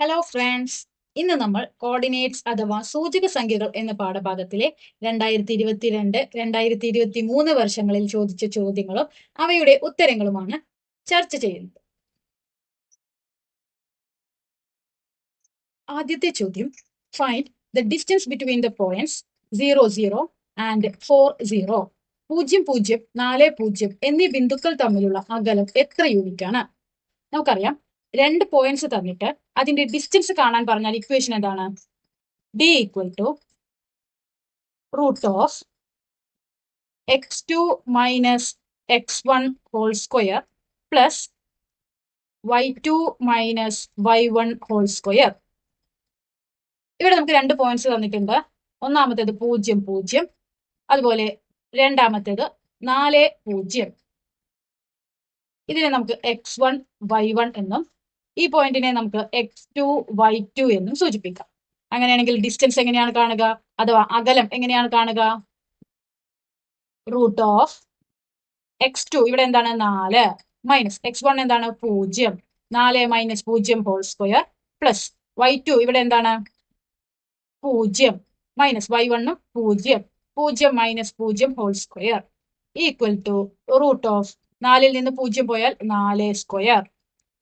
Hello friends ഇന്ന് നമ്മൾ coordinates അഥവാ സൂചക സംഖ്യകൾ എന്ന പാഠഭാഗത്തിലെ രണ്ടായിരത്തി ഇരുപത്തിരണ്ട് രണ്ടായിരത്തി ഇരുപത്തി മൂന്ന് വർഷങ്ങളിൽ ചോദിച്ച ചോദ്യങ്ങളും അവയുടെ ഉത്തരങ്ങളുമാണ് ചർച്ച ചെയ്യുന്നത്. ആദ്യത്തെ ചോദ്യം find the distance between the points zero zero and four zero പൂജ്യം പൂജ്യം നാല് പൂജ്യം എന്നീ ബിന്ദുക്കൾ തമ്മിലുള്ള അകലം എത്ര യൂണിറ്റ് ആണ് നമുക്കറിയാം രണ്ട് പോയിന്റ്സ് തന്നിട്ട് അതിന്റെ ഡിസ്റ്റൻസ് കാണാൻ പറഞ്ഞാൽ ഇക്വേഷൻ എന്താണ്? D equal to root of X two minus X one whole square plus Y two minus Y one whole square ഇവിടെ നമുക്ക് രണ്ട് പോയിന്റ്സ് തന്നിട്ടുണ്ട്. ഒന്നാമത്തേത് പൂജ്യം പൂജ്യം. അതുപോലെ രണ്ടാമത്തേത് നാല് പൂജ്യം. ഇതിനെ നമുക്ക് എക്സ് വൺ വൈ വൺ എന്നും ഈ പോയിന്റിനെ നമുക്ക് എക്സ് ടു വൈ ടു എന്നും സൂചിപ്പിക്കാം. അങ്ങനെയാണെങ്കിൽ ഡിസ്റ്റൻസ് എങ്ങനെയാണ് കാണുക? അഥവാ അകലം എങ്ങനെയാണ് കാണുക? റൂട്ട് ഓഫ് എക്സ് ടു ഇവിടെ എന്താണ്? നാല്. മൈനസ് എക്സ് വൺ എന്താണ്? പൂജ്യം. നാല് മൈനസ് പൂജ്യം whole square plus Y two ഇവിടെ എന്താണ്? പൂജ്യം. മൈനസ് വൈ വണ്ണും പൂജ്യം. പൂജ്യം മൈനസ് പൂജ്യം whole square equal to root of നാലിൽ നിന്ന് പൂജ്യം പോയാൽ നാല് സ്ക്വയർ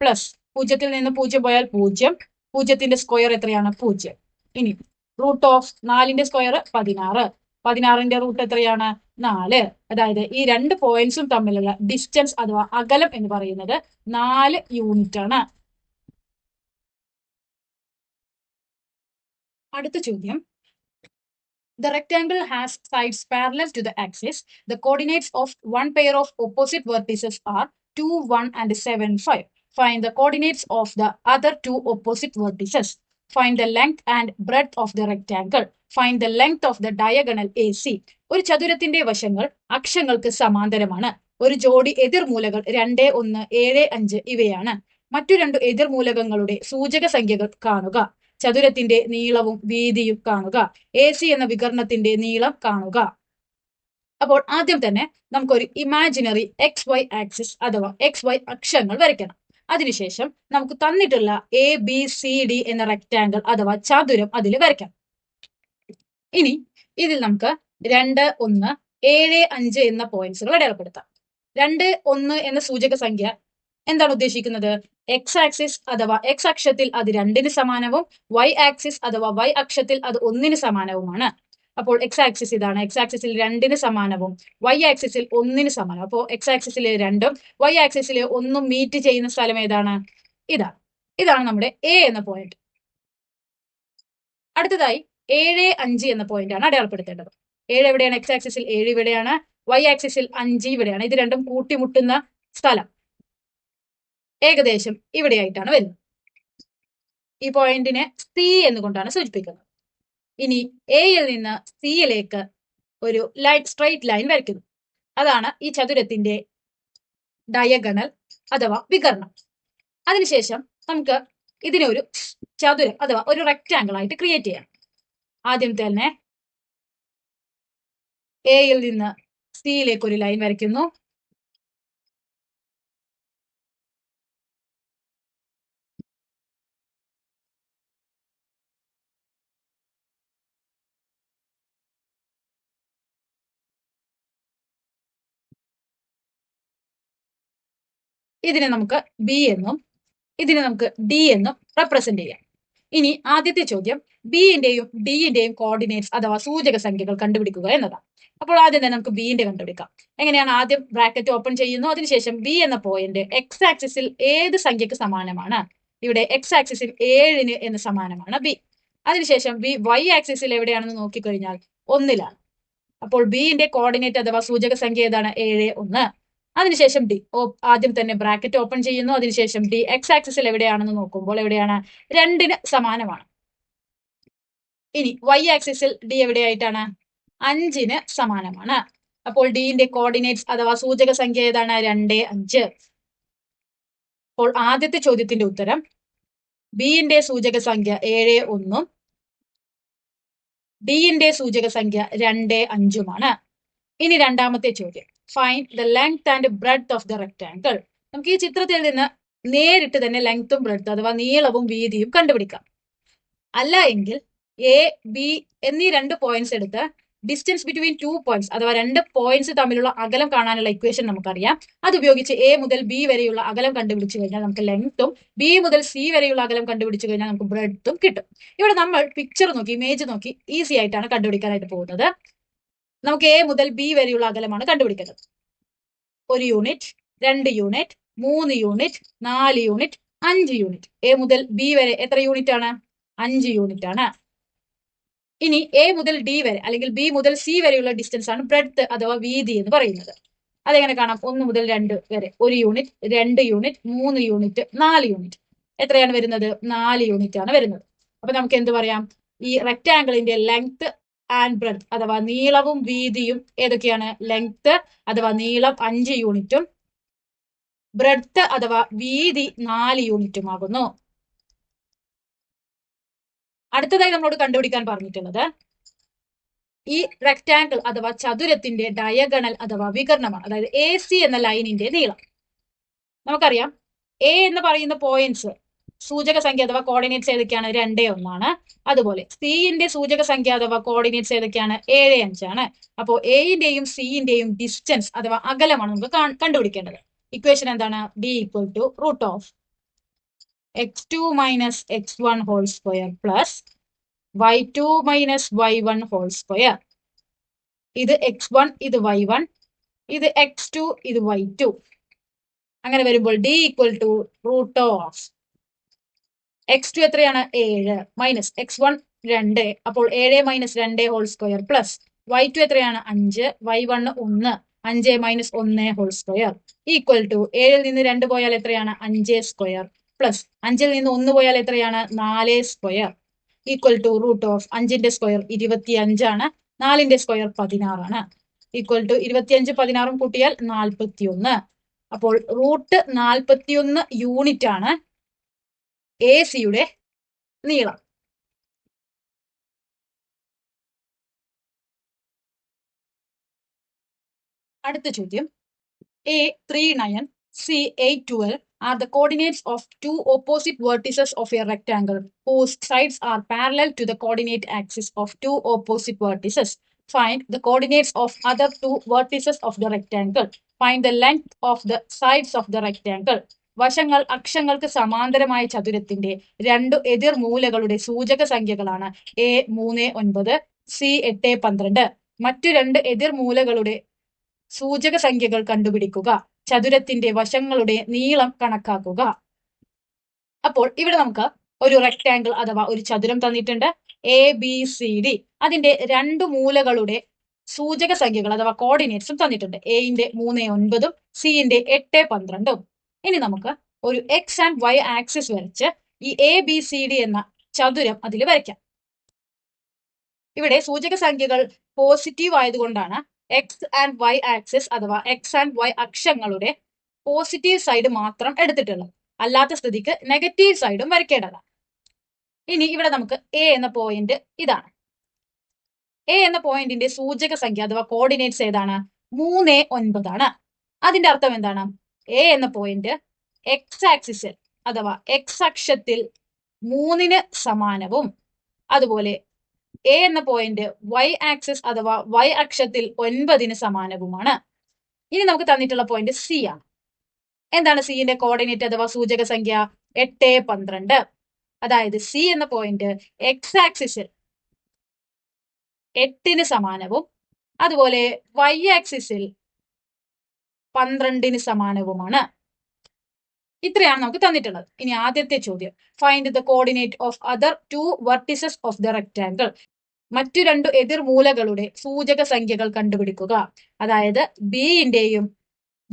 പ്ലസ് പൂജ്യത്തിൽ നിന്ന് പൂജ്യം പോയാൽ പൂജ്യം. പൂജ്യത്തിന്റെ സ്ക്വയർ എത്രയാണ്? പൂജ്യം. ഇനി റൂട്ട് ഓഫ് നാലിന്റെ സ്ക്വയർ പതിനാറ്. പതിനാറിന്റെ റൂട്ട് എത്രയാണ്? നാല്. അതായത് ഈ രണ്ട് പോയിന്റ്സും തമ്മിലുള്ള ഡിസ്റ്റൻസ് അഥവാ അകലം എന്ന് പറയുന്നത് നാല് യൂണിറ്റ് ആണ്. അടുത്ത ചോദ്യം. The rectangle has sides parallel to the axis. The coordinates of one pair of opposite vertices are 2, 1 and 7, 5. Find the coordinates of the other two opposite vertices. Find the length and breadth of the rectangle. Find the length of the diagonal AC. ഒരു ചതുരത്തിന്റെ വശങ്ങൾ അക്ഷങ്ങൾക്ക് സമാന്തരമാണ് ഒരു ജോഡി എതിർമൂലകൾ രണ്ട് ഒന്ന് ഏഴ് അഞ്ച് ഇവയാണ് മറ്റു രണ്ടു എതിർമൂലകങ്ങളുടെ സൂചക സംഖ്യകൾ കാണുക ചതുരത്തിന്റെ നീളവും വീതിയും കാണുക എ സി എന്ന വികരണത്തിന്റെ നീളം കാണുക അപ്പോൾ ആദ്യം തന്നെ നമുക്കൊരു ഇമാജിനറി എക്സ് വൈ ആക്സിസ് അഥവാ എക്സ് വൈ അക്ഷങ്ങൾ വരയ്ക്കണം അതിനുശേഷം നമുക്ക് തന്നിട്ടുള്ള എ ബി സി ഡി എന്ന റെക്റ്റാങ്കിൾ അഥവാ ചതുരം അതിൽ വരയ്ക്കാം. ഇനി ഇതിൽ നമുക്ക് രണ്ട് ഒന്ന് ഏഴ് അഞ്ച് എന്ന പോയിന്റ്സുകൾ അടയാളപ്പെടുത്താം. രണ്ട് ഒന്ന് എന്ന സൂചക സംഖ്യ എന്താണ് ഉദ്ദേശിക്കുന്നത്? എക്സ് ആക്സിസ് അഥവാ എക്സ് അക്ഷത്തിൽ അത് രണ്ടിന് സമാനവും വൈ ആക്സിസ് അഥവാ വൈ അക്ഷത്തിൽ അത് ഒന്നിന് സമാനവുമാണ്. അപ്പോൾ എക്സ് ആക്സിസ് ഇതാണ്. എക്സ് ആക്സിസിൽ രണ്ടിന് സമാനവും വൈ ആക്സിസിൽ ഒന്നിന് സമാനം അപ്പോൾ എക്സ് ആക്സിസിൽ രണ്ടും വൈ ആക്സിസിൽ ഒന്നും മീറ്റ് ചെയ്യുന്ന സ്ഥലം ഏതാണ്? ഇതാണ് ഇതാണ് നമ്മുടെ എ എന്ന പോയിന്റ് അടുത്തതായി ഏഴ് അഞ്ച് എന്ന പോയിന്റ് ആണ് അടയാളപ്പെടുത്തേണ്ടത്. ഏഴ് എവിടെയാണ്? എക്സ് ആക്സിസിൽ ഏഴ് ഇവിടെയാണ് വൈ ആക്സിസിൽ അഞ്ച് ഇവിടെയാണ്. ഇത് രണ്ടും കൂട്ടിമുട്ടുന്ന സ്ഥലം ഏകദേശം ഇവിടെയായിട്ടാണ് വരുന്നത്. ഈ പോയിന്റിനെ സി എന്നുകൊണ്ടാണ് സൂചിപ്പിക്കുന്നത്. ഇനി എയിൽ നിന്ന് സിയിലേക്ക് ഒരു ലൈറ്റ് സ്ട്രൈറ്റ് ലൈൻ വരയ്ക്കുന്നു. അതാണ് ഈ ചതുരത്തിന്റെ ഡയഗണൽ അഥവാ വികരണം. അതിനുശേഷം നമുക്ക് ഇതിനെ ഒരു ചതുരം അഥവാ ഒരു റെക്റ്റാങ്കിൾ ആയിട്ട് ക്രിയേറ്റ് ചെയ്യാം. ആദ്യം തന്നെ എയിൽ നിന്ന് സിയിലേക്ക് ഒരു ലൈൻ വരയ്ക്കുന്നു. ഇതിനെ നമുക്ക് ബി എന്നും ഇതിനെ നമുക്ക് ഡി എന്നും റെപ്രസെന്റ് ചെയ്യാം. ഇനി ആദ്യത്തെ ചോദ്യം ബിന്റെയും ഡിന്റെയും കോർഡിനേറ്റ്സ് അഥവാ സൂചക സംഖ്യകൾ കണ്ടുപിടിക്കുക എന്നതാണ്. അപ്പോൾ ആദ്യം തന്നെ നമുക്ക് ബിന്റെ കണ്ടുപിടിക്കാം. എങ്ങനെയാണ് ആദ്യം ബ്രാക്കറ്റ് ഓപ്പൺ ചെയ്യുന്നു? അതിനുശേഷം ബി എന്ന പോയിന്റ് എക്സ് ആക്സിസിൽ ഏത് സംഖ്യക്ക് സമാനമാണ്? ഇവിടെ എക്സ് ആക്സിസിൽ ഏഴിന് എന്ന് സമാനമാണ് ബി അതിനുശേഷം ബി വൈ ആക്സിസിൽ എവിടെയാണെന്ന് നോക്കിക്കഴിഞ്ഞാൽ ഒന്നിലാണ്. അപ്പോൾ ബിന്റെ കോർഡിനേറ്റ് അഥവാ സൂചക സംഖ്യ ഏതാണ്? ഏഴ് ഒന്ന്. അതിനുശേഷം ഡി ആദ്യം തന്നെ ബ്രാക്കറ്റ് ഓപ്പൺ ചെയ്യുന്നു. അതിനുശേഷം ഡി എക്സ് ആക്സിസിൽ എവിടെയാണെന്ന് നോക്കുമ്പോൾ എവിടെയാണ്? രണ്ടിന് സമാനമാണ്. ഇനി വൈ ആക്സിസിൽ ഡി എവിടെയായിട്ടാണ്? അഞ്ചിന് സമാനമാണ്. അപ്പോൾ ഡിന്റെ കോർഡിനേറ്റ്സ് അഥവാ സൂചക സംഖ്യ ഏതാണ്? രണ്ട് അഞ്ച്. അപ്പോൾ ആദ്യത്തെ ചോദ്യത്തിന്റെ ഉത്തരം ബിന്റെ സൂചക സംഖ്യ ഏഴ് ഒന്നും ഡിന്റെ സൂചക സംഖ്യ രണ്ട് അഞ്ചുമാണ്. ഇനി രണ്ടാമത്തെ ചോദ്യം. Find the length and breadth of the rectangle നമുക്ക് ഈ ചിത്രത്തിൽ നിന്ന് നേരിട്ട് തന്നെ ലെങ്ത്തും ബ്രെഡ്ത്തും അഥവാ നീളവും വീതിയും കണ്ടുപിടിക്കാം. അല്ല എങ്കിൽ എ ബി എന്നീ രണ്ട് പോയിന്റ്സ് എടുത്ത് ഡിസ്റ്റൻസ് ബിറ്റ്വീൻ ടു പോയിന്റ്സ് അഥവാ രണ്ട് പോയിന്റ്സ് തമ്മിലുള്ള അകലം കാണാനുള്ള ഇക്വേഷൻ നമുക്കറിയാം. അത് ഉപയോഗിച്ച് എ മുതൽ ബി വരെയുള്ള അകലം കണ്ടുപിടിച്ചു കഴിഞ്ഞാൽ നമുക്ക് ലെങ്ത്തും ബി മുതൽ സി വരെയുള്ള അകലം കണ്ടുപിടിച്ചു കഴിഞ്ഞാൽ നമുക്ക് ബ്രെഡ്ത്തും കിട്ടും. ഇവിടെ നമ്മൾ പിക്ചർ നോക്കി ഇമേജ് നോക്കി ഈസി ആയിട്ടാണ് കണ്ടുപിടിക്കാനായിട്ട് പോകുന്നത്. നമുക്ക് എ മുതൽ ബി വരെയുള്ള അകലമാണ് കണ്ടുപിടിക്കേണ്ടത്. ഒരു യൂണിറ്റ് രണ്ട് യൂണിറ്റ് മൂന്ന് യൂണിറ്റ് നാല് യൂണിറ്റ് അഞ്ച് യൂണിറ്റ് എ മുതൽ ബി വരെ എത്ര യൂണിറ്റ് ആണ്? അഞ്ച് യൂണിറ്റ് ആണ്. ഇനി എ മുതൽ ഡി വരെ അല്ലെങ്കിൽ ബി മുതൽ സി വരെയുള്ള ഡിസ്റ്റൻസ് ആണ് ബ്രെഡ്ത്ത് അഥവാ വീതി എന്ന് പറയുന്നത്. അതെങ്ങനെ കാണാം? ഒന്ന് മുതൽ രണ്ട് വരെ. ഒരു യൂണിറ്റ് രണ്ട് യൂണിറ്റ് മൂന്ന് യൂണിറ്റ് നാല് യൂണിറ്റ് എത്രയാണ് വരുന്നത്? നാല് യൂണിറ്റ് ആണ് വരുന്നത്. അപ്പൊ നമുക്ക് എന്ത് പറയാം? ഈ റെക്റ്റാംഗിളിന്റെ ലെങ്ത് ആൻഡ് ബ്രെഡ് അഥവാ നീളവും വീതിയും ഏതൊക്കെയാണ്? ലെങ്ത് അഥവാ നീളം അഞ്ച് യൂണിറ്റും ബ്രെഡ്ത്ത് അഥവാ വീതി നാല് യൂണിറ്റും ആകുന്നു. അടുത്തതായി നമ്മളോട് കണ്ടുപിടിക്കാൻ പറഞ്ഞിട്ടുള്ളത് ഈ റെക്ടാങ്കിൾ അഥവാ ചതുരത്തിന്റെ ഡയഗണൽ അഥവാ വികരണമാണ് അതായത് എ സി എന്ന ലൈനിന്റെ നീളം. നമുക്കറിയാം. എ എന്ന് പറയുന്ന പോയിന്റ്സ് സൂചക സംഖ്യ അഥവാ കോർഡിനേറ്റ്സ് ഏതൊക്കെയാണ്? രണ്ട് ഒന്നാണ്. അതുപോലെ സിന്റെ സൂചക സംഖ്യ അഥവാ കോർഡിനേറ്റ്സ് ഏതൊക്കെയാണ്? ഏഴ് അഞ്ചാണ്. അപ്പോൾ എയിന്റെയും സിന്റെയും ഡിസ്റ്റൻസ് അഥവാ അകലമാണ് നമുക്ക് കണ്ടുപിടിക്കേണ്ടത്. ഇക്വേഷൻ എന്താണ്? D equal to root of X two minus X one whole square plus Y two minus Y one whole square ഇത് എക്സ് വൺ ഇത് വൈ വൺ ഇത് എക്സ് ടു ഇത് വൈ ടു അങ്ങനെ വരുമ്പോൾ D equal to root of X two എത്രയാണ്? ഏഴ്. Minus X one രണ്ട്. അപ്പോൾ ഏഴ് മൈനസ് രണ്ട് whole square plus Y two എത്രയാണ്? അഞ്ച്. വൈ വൺ ഒന്ന്. അഞ്ച് മൈനസ് ഒന്ന് ഹോൾ സ്ക്വയർ ഈക്വൽ ടു ഏഴിൽ നിന്ന് രണ്ട് പോയാൽ എത്രയാണ്? അഞ്ച് സ്ക്വയർ പ്ലസ് അഞ്ചിൽ നിന്ന് ഒന്ന് പോയാൽ എത്രയാണ്? നാല് square equal to root of അഞ്ചിന്റെ സ്ക്വയർ ഇരുപത്തി അഞ്ചാണ് നാലിന്റെ സ്ക്വയർ പതിനാറാണ്. ഈക്വൽ ടു ഇരുപത്തിയഞ്ച് പതിനാറും കൂട്ടിയാൽ നാൽപ്പത്തി ഒന്ന് അപ്പോൾ റൂട്ട് നാൽപ്പത്തിയൊന്ന് യൂണിറ്റ് ആണ്. എ സിയുടെ നീളം. അടുത്ത ചോദ്യം. A three nine C eight twelve are the coordinates of two opposite vertices of a rectangle whose sides are parallel to the coordinate axis of two opposite vertices find the coordinates of other two vertices of the rectangle find the length of the sides of the rectangle വശങ്ങൾ അക്ഷങ്ങൾക്ക് സമാന്തരമായ ചതുരത്തിന്റെ രണ്ടു എതിർ മൂലകളുടെ സൂചക സംഖ്യകളാണ് A മൂന്ന് ഒൻപത് C എട്ട് പന്ത്രണ്ട്. മറ്റു രണ്ട് എതിർ മൂലകളുടെ സൂചക സംഖ്യകൾ കണ്ടുപിടിക്കുക. ചതുരത്തിന്റെ വശങ്ങളുടെ നീളം കണക്കാക്കുക. അപ്പോൾ ഇവിടെ നമുക്ക് ഒരു റെക്ടാങ്കിൾ അഥവാ ഒരു ചതുരം തന്നിട്ടുണ്ട്. A B C D. അതിന്റെ രണ്ടു മൂലകളുടെ സൂചക സംഖ്യകൾ അഥവാ കോർഡിനേറ്റ്സും തന്നിട്ടുണ്ട്. എന്റെ മൂന്ന് ഒൻപതും സിന്റെ എട്ട് പന്ത്രണ്ടും. ഇനി നമുക്ക് ഒരു എക്സ് ആൻഡ് വൈ ആക്സിസ് വരച്ച് ഈ എ ബി സി ഡി എന്ന ചതുരം അതിൽ വരയ്ക്കാം. ഇവിടെ സൂചക സംഖ്യകൾ പോസിറ്റീവ് ആയതുകൊണ്ടാണ് എക്സ് ആൻഡ് വൈ ആക്സിസ് അഥവാ എക്സ് ആൻഡ് വൈ അക്ഷങ്ങളുടെ പോസിറ്റീവ് സൈഡ് മാത്രം എടുത്തിട്ടുള്ളത്. അല്ലാത്ത സ്ഥിതിക്ക് നെഗറ്റീവ് സൈഡും വരയ്ക്കേണ്ടതാണ്. ഇനി ഇവിടെ നമുക്ക് എ എന്ന പോയിന്റ് ഇതാണ്. എ എന്ന പോയിന്റിന്റെ സൂചക സംഖ്യ അഥവാ കോർഡിനേറ്റ്സ് ഏതാണ്? മൂന്ന് ഒൻപതാണ്. അതിന്റെ അർത്ഥം എന്താണ്? എ എന്ന പോയിന്റ് എക്സ് ആക്സിസിൽ അഥവാ എക്സ് അക്ഷത്തിൽ മൂന്നിന് സമാനവും. അതുപോലെ എ എന്ന പോയിന്റ് വൈ ആക്സിസ് അഥവാ വൈ അക്ഷത്തിൽ ഒൻപതിന് സമാനവുമാണ്. ഇനി നമുക്ക് തന്നിട്ടുള്ള പോയിന്റ് സി ആണ്. എന്താണ് സിന്റെ കോർഡിനേറ്റ് അഥവാ സൂചക സംഖ്യ? എട്ട് പന്ത്രണ്ട്. അതായത് സി എന്ന പോയിന്റ് എക്സ് ആക്സിസിൽ എട്ടിന് സമാനവും. അതുപോലെ വൈ ആക്സിസിൽ പന്ത്രണ്ടിന് സമാനവുമാണ്. ഇത്രയാണ് നമുക്ക് തന്നിട്ടുള്ളത്. ഇനി ആദ്യത്തെ ചോദ്യം. Find the coordinate of other two vertices of the rectangle മറ്റു രണ്ടു എതിർമൂലകളുടെ സൂചക സംഖ്യകൾ കണ്ടുപിടിക്കുക. അതായത് ബിന്റെയും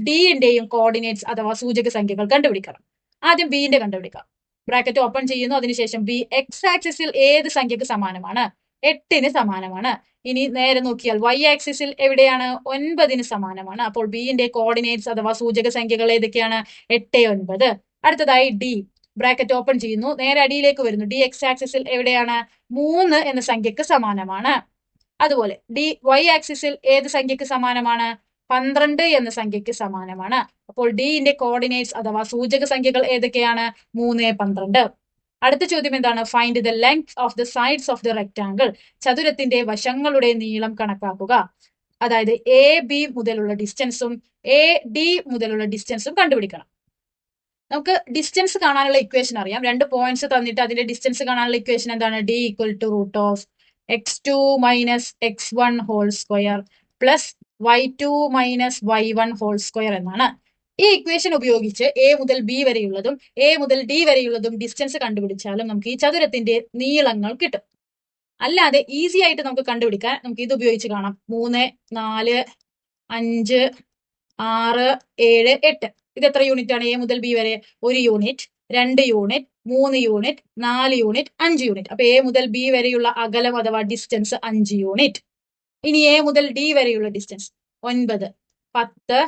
ഡിന്റെയും കോർഡിനേറ്റ്സ് അഥവാ സൂചക സംഖ്യകൾ കണ്ടുപിടിക്കണം. ആദ്യം ബിന്റെ കണ്ടുപിടിക്കാം. ബ്രാക്കറ്റ് ഓപ്പൺ ചെയ്യുന്നു. അതിനുശേഷം ബി എക്സ് ആക്സിസിൽ ഏത് സംഖ്യക്ക് സമാനമാണ്? എട്ടിന് സമാനമാണ്. ഇനി നേരെ നോക്കിയാൽ വൈ ആക്സിസിൽ എവിടെയാണ്? ഒൻപതിന് സമാനമാണ്. അപ്പോൾ ബിന്റെ കോർഡിനേറ്റ്സ് അഥവാ സൂചക സംഖ്യകൾ ഏതൊക്കെയാണ്? എട്ട് ഒൻപത്. അടുത്തതായി ഡി ബ്രാക്കറ്റ് ഓപ്പൺ ചെയ്യുന്നു. നേരെ അടിയിലേക്ക് വരുന്നു. ഡി എക്സ് ആക്സിസിൽ എവിടെയാണ്? മൂന്ന് എന്ന സംഖ്യക്ക് സമാനമാണ്. അതുപോലെ ഡി വൈ ആക്സിസിൽ ഏത് സംഖ്യക്ക് സമാനമാണ്? പന്ത്രണ്ട് എന്ന സംഖ്യക്ക് സമാനമാണ്. അപ്പോൾ ഡിന്റെ കോർഡിനേറ്റ്സ് അഥവാ സൂചക സംഖ്യകൾ ഏതൊക്കെയാണ്? മൂന്ന് പന്ത്രണ്ട്. അടുത്ത ചോദ്യം എന്താണ്? Find the length of the sides of the rectangle ചതുരത്തിന്റെ വശങ്ങളുടെ നീളം കണക്കാക്കുക. അതായത് എ ബി മുതലുള്ള ഡിസ്റ്റൻസും എ ഡി മുതലുള്ള ഡിസ്റ്റൻസും കണ്ടുപിടിക്കണം. നമുക്ക് ഡിസ്റ്റൻസ് കാണാനുള്ള ഇക്വേഷൻ അറിയാം. രണ്ട് പോയിന്റ്സ് തന്നിട്ട് അതിന്റെ ഡിസ്റ്റൻസ് കാണാനുള്ള ഇക്വേഷൻ എന്താണ്? D equal to root of X two minus X one whole square plus Y two minus Y one whole square എന്നാണ്. ഈ ഇക്വേഷൻ ഉപയോഗിച്ച് എ മുതൽ ബി വരെയുള്ളതും എ മുതൽ ഡി വരെയുള്ളതും ഡിസ്റ്റൻസ് കണ്ടുപിടിച്ചാലും നമുക്ക് ഈ ചതുരത്തിന്റെ നീളങ്ങൾ കിട്ടും. അല്ലാതെ ഈസി ആയിട്ട് നമുക്ക് കണ്ടുപിടിക്കാൻ നമുക്ക് ഇത് ഉപയോഗിച്ച് കാണാം. മൂന്ന് നാല് അഞ്ച് ആറ് ഏഴ് എട്ട്. ഇത് എത്ര യൂണിറ്റ് ആണ്? എ മുതൽ ബി വരെ ഒരു യൂണിറ്റ് രണ്ട് യൂണിറ്റ് മൂന്ന് യൂണിറ്റ് നാല് യൂണിറ്റ് അഞ്ച് യൂണിറ്റ് അപ്പൊ എ മുതൽ ബി വരെയുള്ള അകലം അഥവാ ഡിസ്റ്റൻസ് അഞ്ച് യൂണിറ്റ് ഇനി എ മുതൽ ഡി വരെയുള്ള ഡിസ്റ്റൻസ് ഒൻപത് പത്ത്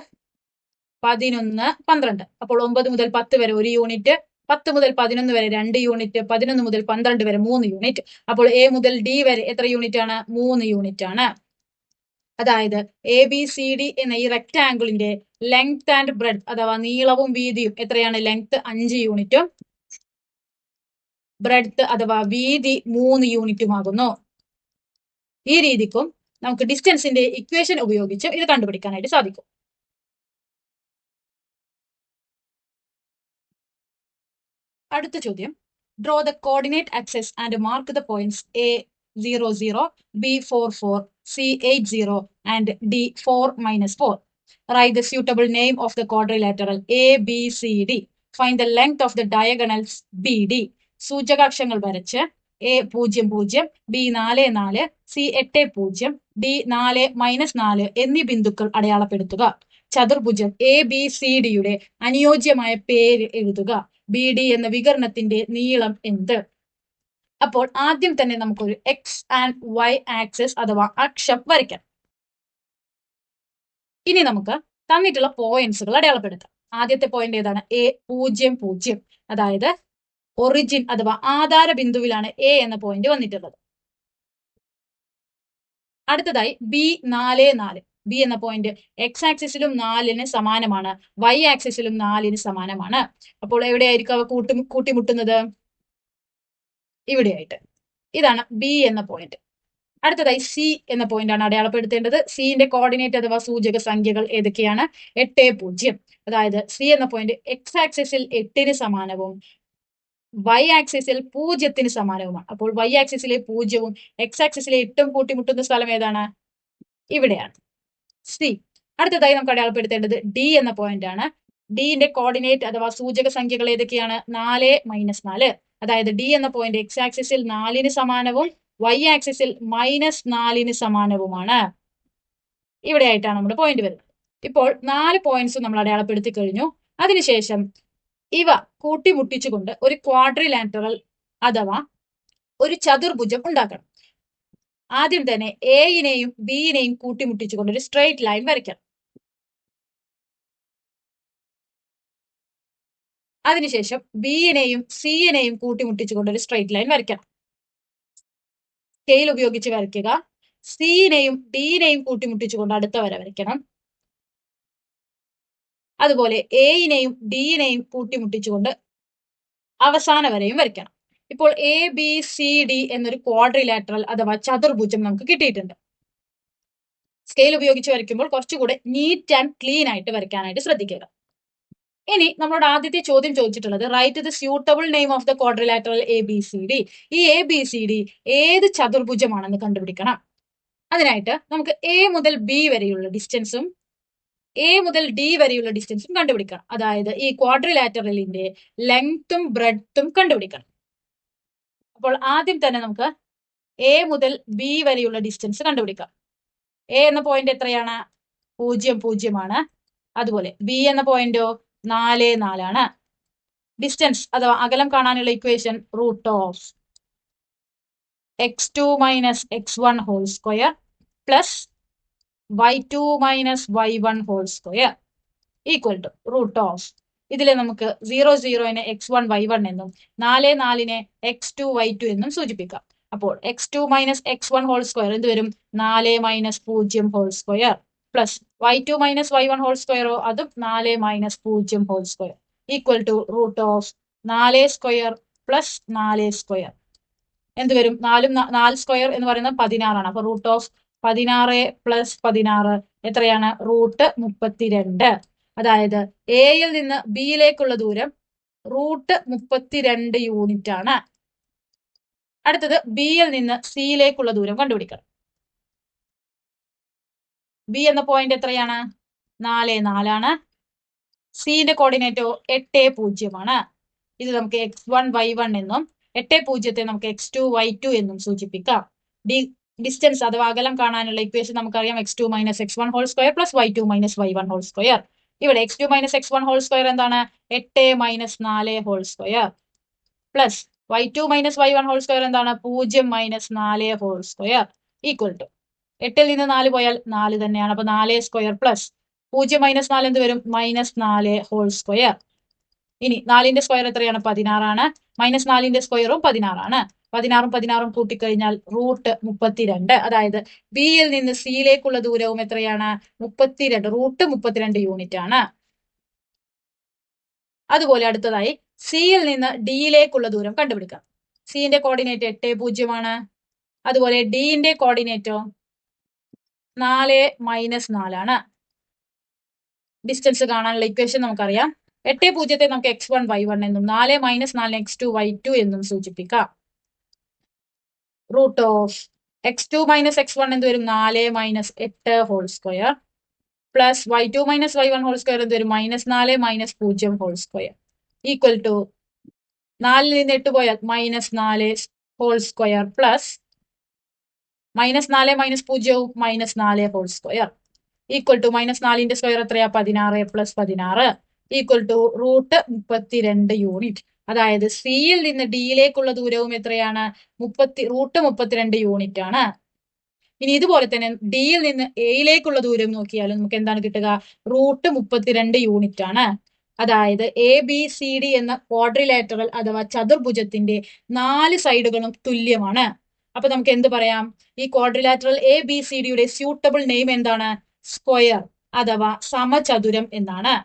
പതിനൊന്ന് പന്ത്രണ്ട്. അപ്പോൾ ഒമ്പത് മുതൽ പത്ത് വരെ ഒരു യൂണിറ്റ് പത്ത് മുതൽ പതിനൊന്ന് വരെ രണ്ട് യൂണിറ്റ് പതിനൊന്ന് മുതൽ പന്ത്രണ്ട് വരെ മൂന്ന് യൂണിറ്റ്. അപ്പോൾ എ മുതൽ ഡി വരെ എത്ര യൂണിറ്റ് ആണ്? മൂന്ന് യൂണിറ്റ് ആണ്. അതായത് എ ബി സി ഡി എന്ന ഈ റെക്ടാംഗിളിന്റെ ലെങ്ത് ആൻഡ് ബ്രെഡ് അഥവാ നീളവും വീതിയും എത്രയാണ്? ലെങ്ത് അഞ്ച് യൂണിറ്റും ബ്രെഡ്ത്ത് അഥവാ വീതി മൂന്ന് യൂണിറ്റും ആകുന്നു. ഈ രീതിക്കും നമുക്ക് ഡിസ്റ്റൻസിന്റെ ഇക്വേഷൻ ഉപയോഗിച്ച് ഇത് കണ്ടുപിടിക്കാനായിട്ട് സാധിക്കും. അടുത്ത ചോദ്യം. Draw the coordinate axes and mark the points A zero zero B four four C eight zero and D four minus four write the suitable name of the quadrilateral A B C D find the length of the diagonals B D സൂചകാക്ഷങ്ങൾ വരച്ച് A പൂജ്യം പൂജ്യം B നാല് നാല് C എട്ട് പൂജ്യം D നാല് minus നാല് എന്നീ ബിന്ദുക്കൾ അടയാളപ്പെടുത്തുക. ചതുർഭുജം എ ബി സി ഡിയുടെ അനുയോജ്യമായ പേര് എഴുതുക. ബി ഡി എന്ന വികരണത്തിന്റെ നീളം എന്ത്? അപ്പോൾ ആദ്യം തന്നെ നമുക്കൊരു എക്സ് ആൻഡ് വൈ ആക്സിസ് അഥവാ അക്ഷം വരയ്ക്കാം. ഇനി നമുക്ക് തന്നിട്ടുള്ള പോയിന്റ്സുകൾ അടയാളപ്പെടുത്താം. ആദ്യത്തെ പോയിന്റ് ഏതാണ്? എ പൂജ്യം പൂജ്യം. അതായത് ഒറിജിൻ അഥവാ ആധാര ബിന്ദുവിലാണ് എ എന്ന പോയിന്റ് വന്നിട്ടുള്ളത്. അടുത്തതായി ബി നാല് നാല്. ബി എന്ന പോയിന്റ് എക്സ് ആക്സിസിലും നാലിന് സമാനമാണ്. വൈ ആക്സിസിലും നാലിന് സമാനമാണ്. അപ്പോൾ എവിടെയായിരിക്കും അവ കൂട്ടി കൂട്ടിമുട്ടുന്നത്? ഇവിടെയായിട്ട്. ഇതാണ് ബി എന്ന പോയിന്റ് അടുത്തതായി സി എന്ന പോയിന്റ് ആണ് അടയാളപ്പെടുത്തേണ്ടത്. സിന്റെ കോർഡിനേറ്റ് അഥവാ സൂചക സംഖ്യകൾ ഏതൊക്കെയാണ്? എട്ട് പൂജ്യം. അതായത് സി എന്ന പോയിന്റ് എക്സ് ആക്സിസിൽ എട്ടിന് സമാനവും വൈ ആക്സിസിൽ പൂജ്യത്തിന് സമാനവുമാണ്. അപ്പോൾ വൈ ആക്സിസിലെ പൂജ്യവും എക്സ് ആക്സിസിലെ എട്ടും കൂട്ടിമുട്ടുന്ന സ്ഥലം ഏതാണ്? ഇവിടെയാണ്. സി. അടുത്തതായി നമുക്ക് അടയാളപ്പെടുത്തേണ്ടത് ഡി എന്ന പോയിന്റ് ആണ്. ഡിന്റെ കോർഡിനേറ്റ് അഥവാ സൂചക സംഖ്യകൾ ഏതൊക്കെയാണ്? നാല് മൈനസ് നാല്. അതായത് ഡി എന്ന പോയിന്റ് എക്സ് ആക്സിസിൽ നാലിന് സമാനവും വൈ ആക്സിസിൽ മൈനസ് നാലിന് സമാനവുമാണ്. ഇവിടെ ആയിട്ടാണ് നമ്മുടെ പോയിന്റ് വരുന്നത്. ഇപ്പോൾ നാല് പോയിന്റ്സ് നമ്മൾ അടയാളപ്പെടുത്തി കഴിഞ്ഞു. അതിനുശേഷം ഇവ കൂട്ടിമുട്ടിച്ചുകൊണ്ട് ഒരു ക്വാഡ്രിലാറ്ററൽ അഥവാ ഒരു ചതുർഭുജം ഉണ്ടാക്കണം. ആദ്യം തന്നെ എയിനെയും ബിയിനെയും കൂട്ടിമുട്ടിച്ചുകൊണ്ട് ഒരു സ്ട്രെയിറ്റ് ലൈൻ വരയ്ക്കണം. അതിനുശേഷം ബിയിനെയും സിയിനെയും കൂട്ടിമുട്ടിച്ചുകൊണ്ട് ഒരു സ്ട്രെയിറ്റ് ലൈൻ വരയ്ക്കണം. സ്കെയിൽ ഉപയോഗിച്ച് വരയ്ക്കുക. സിയിനെയും ഡിയിനെയും കൂട്ടിമുട്ടിച്ചുകൊണ്ട് അടുത്ത വര വരയ്ക്കണം. അതുപോലെ എയിനെയും ഡിയിനെയും കൂട്ടിമുട്ടിച്ചുകൊണ്ട് അവസാന വരെയും വരയ്ക്കണം. ഇപ്പോൾ എ ബി സി ഡി എന്നൊരു ക്വാഡ്രിലാറ്ററൽ അഥവാ ചതുർഭുജം നമുക്ക് കിട്ടിയിട്ടുണ്ട്. സ്കെയിൽ ഉപയോഗിച്ച് വരയ്ക്കുമ്പോൾ കുറച്ചുകൂടെ നീറ്റ് ആൻഡ് ക്ലീൻ ആയിട്ട് വരയ്ക്കാനായിട്ട് ശ്രദ്ധിക്കുക. ഇനി നമ്മളോട് ആദ്യത്തെ ചോദ്യം ചോദിച്ചിട്ടുള്ളത് write the suitable name of the quadrilateral A B C D ഈ എ ബി സി ഡി ഏത് ചതുർഭുജമാണെന്ന് കണ്ടുപിടിക്കണം. അതിനായിട്ട് നമുക്ക് എ മുതൽ ബി വരെയുള്ള ഡിസ്റ്റൻസും എ മുതൽ ഡി വരെയുള്ള ഡിസ്റ്റൻസും കണ്ടുപിടിക്കണം. അതായത് ഈ ക്വാഡ്രിലാറ്ററലിന്റെ ലെങ്ത്തും ബ്രെഡ്ത്തും കണ്ടുപിടിക്കണം. അപ്പോൾ ആദ്യം തന്നെ നമുക്ക് എ മുതൽ ബി വരെയുള്ള ഡിസ്റ്റൻസ് കണ്ടുപിടിക്കാം. എ എന്ന പോയിന്റ് എത്രയാണ്? പൂജ്യം പൂജ്യമാണ്. അതുപോലെ ബി എന്ന പോയിന്റോ നാല് നാലാണ്. ഡിസ്റ്റൻസ് അഥവാ അകലം കാണാനുള്ള equation root of X two minus X one whole square plus Y two minus Y one whole square equal to root of ഇതിൽ നമുക്ക് സീറോ സീറോയിനെ എക്സ് വൺ വൈ വൺ എന്നും നാല് നാലിനെ എക്സ് ടു വൈ ടു എന്നും സൂചിപ്പിക്കാം. അപ്പോൾ x two minus x one whole square എന്ത് വരും? നാല് മൈനസ് പൂജ്യം whole square plus y two minus y one whole സ്ക്വയറോ അതും നാല് മൈനസ് പൂജ്യം whole square equal to root of നാല് സ്ക്വയർ പ്ലസ് നാല് സ്ക്വയർ എന്ത് വരും? നാലും നാല് സ്ക്വയർ എന്ന് പറയുന്നത് പതിനാറാണ്. അപ്പൊ റൂട്ട് ഓഫ് പതിനാറ് പ്ലസ് പതിനാറ് എത്രയാണ്? റൂട്ട് മുപ്പത്തിരണ്ട്. അതായത് എയിൽ നിന്ന് ബിയിലേക്കുള്ള ദൂരം റൂട്ട് മുപ്പത്തിരണ്ട് യൂണിറ്റ് ആണ്. അടുത്തത് ബിയിൽ നിന്ന് സിയിലേക്കുള്ള ദൂരം കണ്ടുപിടിക്കണം. ബി എന്ന പോയിന്റ് എത്രയാണ്? നാല് നാലാണ് സിന്റെ കോർഡിനേറ്റോ എട്ട് പൂജ്യമാണ് ഇത് നമുക്ക് എക്സ് വൺ വൈ വൺ എന്നും എട്ട് പൂജ്യത്തെ നമുക്ക് എക്സ് ടു വൈ ടു എന്നും സൂചിപ്പിക്കാം. ഡി ഡിസ്റ്റൻസ് അഥവാ അകലം കാണാനുള്ള ഇക്വേഷൻ നമുക്കറിയാം x two minus x one whole square plus y two minus y one whole square ഇവിടെ x two minus x one whole square എന്താണ്? എട്ട് മൈനസ് നാല് whole square plus y two minus y one whole square എന്താണ്? പൂജ്യം minus നാല് whole square equal to എട്ടിൽ നിന്ന് നാല് പോയാൽ നാല് തന്നെയാണ്. അപ്പൊ നാല് സ്ക്വയർ പ്ലസ് പൂജ്യം മൈനസ് നാല് എന്ത് വരും? മൈനസ് നാല് ഹോൾ സ്ക്വയർ ഇനി നാലിന്റെ സ്ക്വയർ എത്രയാണ്? പതിനാറാണ്. മൈനസ് നാലിന്റെ സ്ക്വയറും പതിനാറാണ്. പതിനാറും പതിനാറും കൂട്ടിക്കഴിഞ്ഞാൽ റൂട്ട് മുപ്പത്തിരണ്ട്. അതായത് ബിയിൽ നിന്ന് സിയിലേക്കുള്ള ദൂരവും എത്രയാണ്? മുപ്പത്തിരണ്ട്. റൂട്ട് മുപ്പത്തിരണ്ട് യൂണിറ്റ് ആണ്. അതുപോലെ അടുത്തതായി സിയിൽ നിന്ന് ഡിയിലേക്കുള്ള ദൂരം കണ്ടുപിടിക്കാം. സിന്റെ കോർഡിനേറ്റ് എട്ട് പൂജ്യമാണ് അതുപോലെ ഡിന്റെ കോർഡിനേറ്റോ നാല് മൈനസ് നാലാണ് ഡിസ്റ്റൻസ് കാണാനുള്ള ഇക്വേഷൻ നമുക്കറിയാം. എട്ട് പൂജ്യത്തെ നമുക്ക് എക്സ് വൺ വൈ വൺ എന്നും നാല് മൈനസ് നാലിന് എക്സ് ടു വൈ ടു എന്നും സൂചിപ്പിക്കാം. Root of x two minus x one എന്ത് വരും? നാല് മൈനസ് എട്ട് whole square plus y two minus y one whole square എന്ത് വരും? മൈനസ് നാല് മൈനസ് പൂജ്യം ഹോൾ സ്ക്വയർ ഈക്വൽ ടു നാലിൽ നിന്ന് എട്ട് പോയാൽ മൈനസ് നാല് ഹോൾ സ്ക്വയർ പ്ലസ് മൈനസ് നാല് മൈനസ് പൂജ്യവും മൈനസ് നാല് whole square equal to minus നാലിന്റെ സ്ക്വയർ എത്രയാ? പതിനാറ് പ്ലസ് പതിനാറ്. ഈക്വൽ ടു റൂട്ട് മുപ്പത്തിരണ്ട് യൂണിറ്റ് അതായത് സിയിൽ നിന്ന് ഡിയിലേക്കുള്ള ദൂരവും എത്രയാണ്? മുപ്പത്തി റൂട്ട് മുപ്പത്തിരണ്ട് യൂണിറ്റ് ആണ്. ഇനി ഇതുപോലെ തന്നെ ഡിയിൽ നിന്ന് എയിലേക്കുള്ള ദൂരം നോക്കിയാലും നമുക്ക് എന്താണ് കിട്ടുക? റൂട്ട് മുപ്പത്തിരണ്ട് യൂണിറ്റ് ആണ്. അതായത് എ ബി സി ഡി എന്ന ക്വാഡ്രിലേറ്ററൽ അഥവാ ചതുർഭുജത്തിന്റെ നാല് സൈഡുകളും തുല്യമാണ്. അപ്പൊ നമുക്ക് എന്ത് പറയാം? ഈ ക്വാഡ്രിലാറ്ററൽ എ ബി സി ഡിയുടെ സ്യൂട്ടബിൾ നെയിം എന്താണ്? സ്ക്വയർ അഥവാ സമചതുരം എന്നാണ്.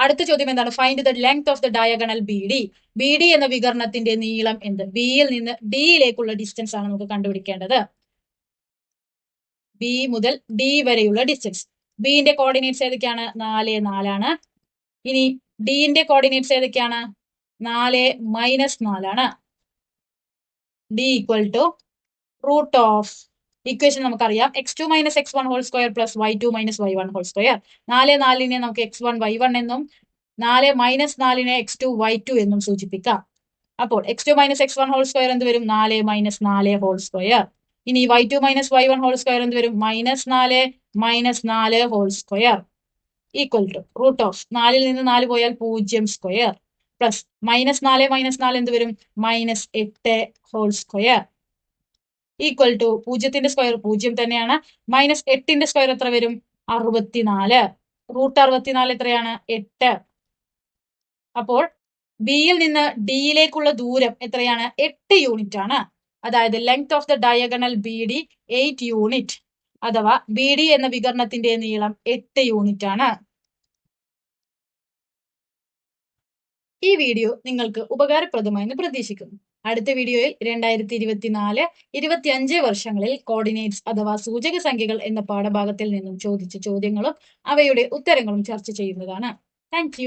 അടുത്ത ചോദ്യം എന്താണ്? Find the length of the diagonal B D B D എന്ന വികരണത്തിന്റെ നീളം എന്ത്? ബിയിൽ നിന്ന് ഡിയിലേക്കുള്ള ഡിസ്റ്റൻസ് ആണ് നമുക്ക് കണ്ടുപിടിക്കേണ്ടത്. ബി മുതൽ ഡി വരെയുള്ള ഡിസ്റ്റൻസ് ബിന്റെ കോർഡിനേറ്റ്സ് ഏതൊക്കെയാണ്? നാല് നാലാണ്. ഇനി ഡിന്റെ കോർഡിനേറ്റ്സ് ഏതൊക്കെയാണ്? നാല് മൈനസ് നാലാണ്. D equal to root of equation നമുക്കറിയാം. X two minus X one whole square plus Y two minus Y one whole square നാല് നാലിനെ നമുക്ക് എക്സ് വൺ വൈ വൺ എന്നും നാല് മൈനസ് നാലിനെ എക്സ് ടു വൈ ടു എന്നും സൂചിപ്പിക്കാം. അപ്പോൾ x two minus x one whole square എന്ത് വരും? നാല് മൈനസ് നാല് ഹോൾ സ്ക്വയർ ഇനി y two minus y one whole square എന്ത് വരും? മൈനസ് നാല് മൈനസ് നാല് whole square equal to root of നാലിൽ നിന്ന് നാല് പോയാൽ പൂജ്യം സ്ക്വയർ പ്ലസ് മൈനസ് നാല് മൈനസ് നാല് എന്ത് വരും? മൈനസ് എട്ട് ഹോൾ സ്ക്വയർ ഈക്വൽ ടു പൂജ്യത്തിന്റെ സ്ക്വയർ പൂജ്യം തന്നെയാണ്. മൈനസ് എട്ടിന്റെ സ്ക്വയർ എത്ര വരും? അറുപത്തിനാല്. റൂട്ട് അറുപത്തിനാല് എത്രയാണ്? എട്ട്. അപ്പോൾ ബിയിൽ നിന്ന് ഡിയിലേക്കുള്ള ദൂരം എത്രയാണ്? എട്ട് യൂണിറ്റ് ആണ്. അതായത് length of the diagonal B D eight unit അഥവാ ബി ഡി എന്ന വികരണത്തിന്റെ നീളം എട്ട് യൂണിറ്റ് ആണ്. ഈ വീഡിയോ നിങ്ങൾക്ക് ഉപകാരപ്രദമായെന്ന് പ്രതീക്ഷിക്കുന്നു. അടുത്ത വീഡിയോയിൽ രണ്ടായിരത്തി ഇരുപത്തിനാല് ഇരുപത്തിയഞ്ച് വർഷങ്ങളിൽ കോർഡിനേറ്റ്സ് അഥവാ സൂചക സംഖ്യകൾ എന്ന പാഠഭാഗത്തിൽ നിന്നും ചോദിച്ച ചോദ്യങ്ങളും അവയുടെ ഉത്തരങ്ങളും ചർച്ച ചെയ്യുന്നതാണ്. താങ്ക്